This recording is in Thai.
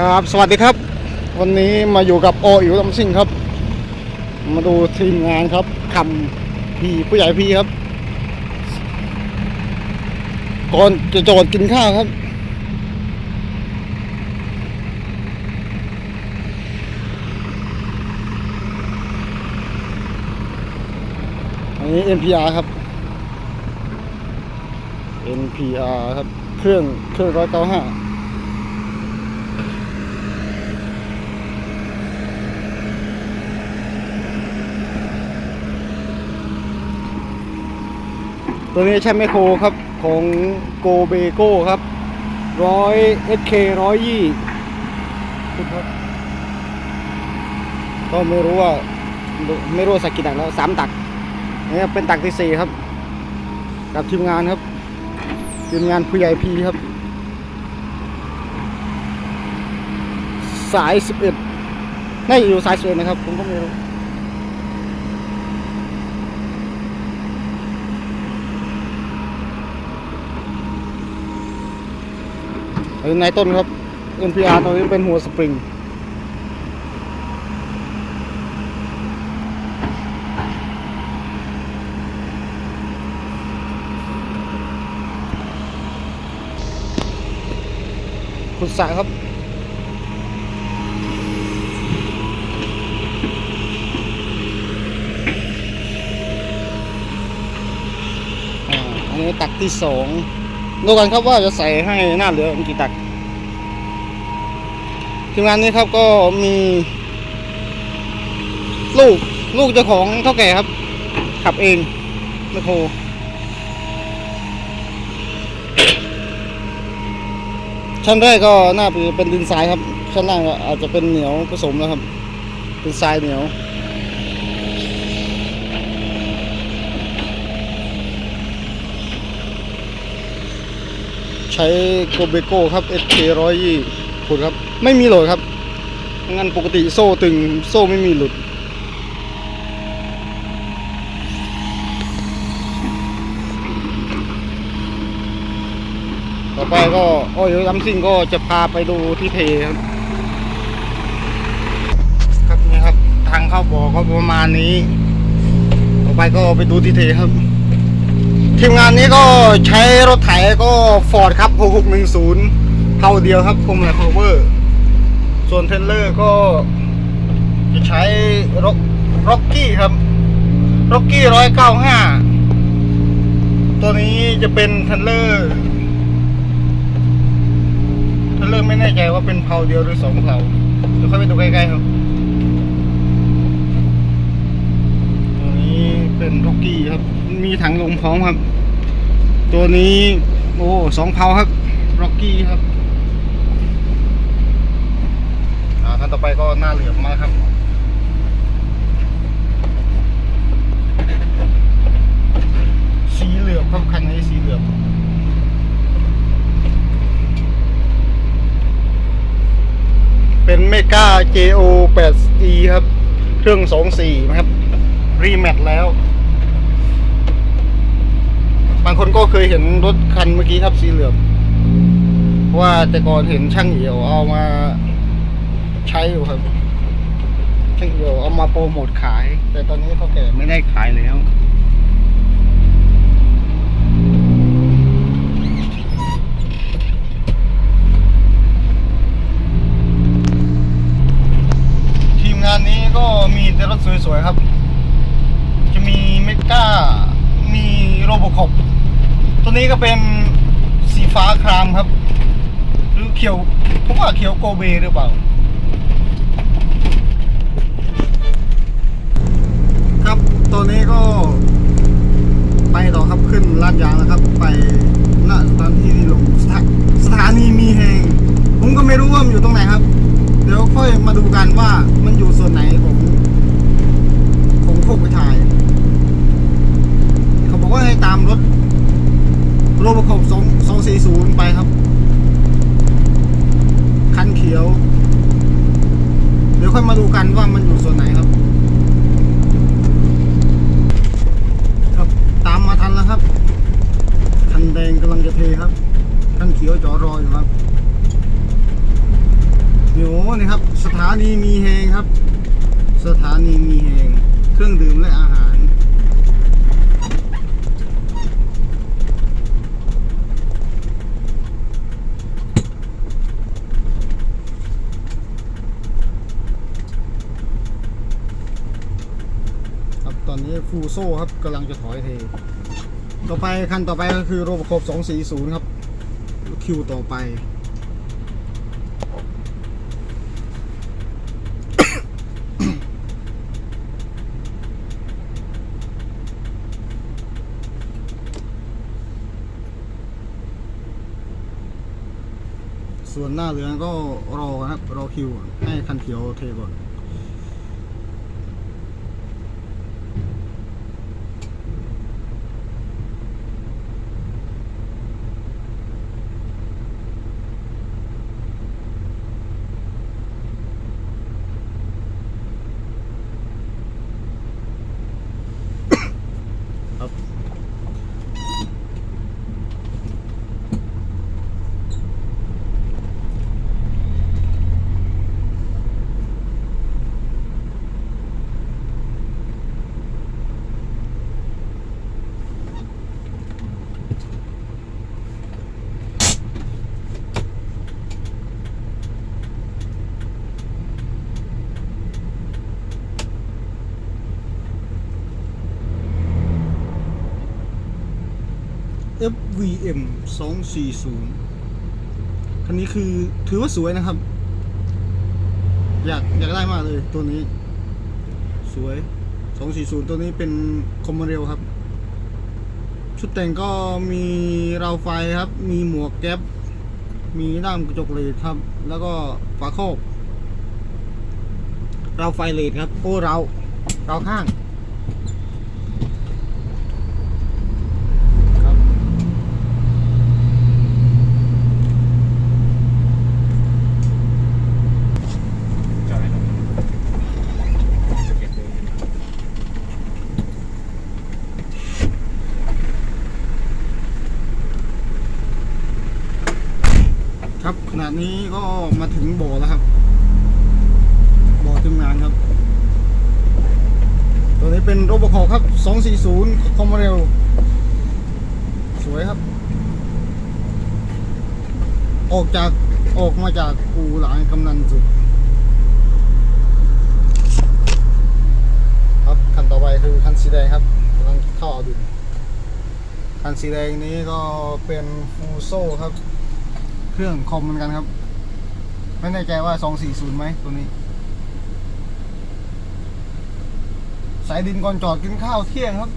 ครับสวัสดีครับ วันนี้มาอยู่กับโออิ๋วลำซิ่งครับ มาดูทีมงานครับคำพี่ผู้ใหญ่พี่ครับ ก่อนจะจอดกินข้าวครับ อันนี้ NPR ครับ NPR ครับ เครื่องเครื่องร้อยเก้าห้า ตัวนี้ใช่ไมโครครับของโกเบโก้ครับร้อยเอสเคร้อยยี่ครับก็ไม่รู้ว่าไม่รู้ว่าสักกี่ตักแล้วสามตักนี่เป็นตักที่สี่ครับ กับทีมงานครับ ทีมงานผู้ใหญ่พีครับ สายสิบเอ็ดน่าจะอยู่สายสิบเอ็ดนะครับ ผมก็ไม่รู้ รือในต้นครับ NPR ตรงนี้เป็นหัวสปริง ขุดสระครับอันนี้ตักที่สองดูกันครับว่าจะใส่ให้หน้าเหลือกี่ตัก ทีมงานนี้ครับก็มีลูกลูกเจ้าของเท่าแก่ครับ ขับเองไม่โครชั้นแรกก็หน้าเป็นดินทรายครับ ชั้นล่างก็อาจจะเป็นเหนียวผสมแล้วครับ เป็นทรายเหนียวใช้โกเบโก้ครับ SK 120 คุณครับ ไม่มีหลุดครับงั้นปกติโซ่ตึงโซ่ไม่มีหลุด ต่อไปก็โอ้ยลัมซิ่งก็จะพาไปดูที่เทครับ ครับนี่ครับ ทางเข้าบ่อก็ประมาณนี้ ต่อไปก็ไปดูที่เทครับทีมงานนี้ก็ใช้รถไถก็ฟอร์ดครับ 6610 เท่าเดียวครับพวงมาลัยพาวเวอร์ ส่วนเทรลเลอร์ก็จะใช้ร็อกร็อกกี้ครับร็อกกี้ร้อยเก้าห้าตัวนี้จะเป็นเทรลเลอร์เทรลเลอร์ไม่แน่ใจว่าเป็นเพาเดียวหรือสองเพาเดี๋ยวค่อยไปดูใกล้ๆครับตัวนี้เป็นร็อกกี้ครับ มีถังลมพร้อมครับ ตัวนี้ โอ้สองเพาครับร็อกกี้ครับ อ่าท่าน ต่อไปก็หน้าเหลือบมาครับสีเหลือบครับคันนี้สีเหลือบเป็นเมกา JO 8E ครับ เครื่อง 24 นะครับ รีแมทแล้ว บางคนก็เคยเห็นรถคันเมื่อกี้ครับสีเหลือบเพราะว่าแต่ก่อนเห็นช่างเอี่ยวเอามา ใช้อยู่ครับช่างเอี่ยวเอามาโปรโมทขาย แต่ตอนนี้เขาแก่ไม่ได้ขายแล้วทีมงานนี้ก็มีแต่รถสวยๆครับ จะมีเมกามีโรบคอปตัวนี้ก็เป็นสีฟ้าครามครับ หรือเขียวผมว่าเขียวโกเบหรือเปล่า ตอนนี้ก็ไปต่อครับขึ้นลาดยางแล้วครับ ไปณสถานที่ที่ลงสถาสถานีมีแหงผมก็ไม่รู้ว่ามันอยู่ตรงไหนครับ เดี๋ยวค่อยมาดูกันว่ามันอยู่ส่วนไหนของของโคกกระชาย เขาบอกว่าให้ตามรถโรบคอปสองสองสี่ศูนย์ไปครับ คันเขียว เดี๋ยวค่อยมาดูกันว่ามันอยู่ส่วนไหนครับ ตามมาทันแล้ว ครับคันแดงกำลังจะเทครับคันเขียวจอรออยู่ครับเดี๋ยวนี่ครับ สถานีมีแหงครับ สถานีมีแหงเครื่องดื่มและอาหาร ครับตอนนี้ฟูโซ่ครับกำลังจะถอยเท ต่อไปคันต่อไปก็คือโรบคบ240 ครับ คิวต่อไป ส่วนหน้าเหลืองก็รอครับ รอคิว ให้คันเขียวเทก่อน VM 240คันนี้คือถือว่าสวยนะครับ อยากอยากได้มากเลยตัวนี้ สวย 240 ตัวนี้เป็นคอมมเรลครับ ชุดแต่งก็มีราวไฟครับ มีหมวกแก๊ปมีด้ามกระจกเลดครับ แล้วก็ฝาครอบราวไฟเลดครับโอ้เราเราข้าง ครับ จอดไว้ตรงนี้เก็บเลย ครับขณะ นี้ก็มาถึงบ่อแล้วครับ บ่อทำงานครับ ตัวนี้เป็นโรบคอครับ 240 คอมเรลสวยครับ ออกจากออกมาจากอู่หลานกำนันสุด ครับคันต่อไปคือคันสีแดงครับกำลังเข้าเอาดินคันสีแดงนี้ก็เป็นฟูโซครับ รื่องคอมเหมือนกันครับ ไม่แน่ใจว่า 240ไหมตัวนี้ สายดินก่อนจอดกินข้าวเที่ยงครับ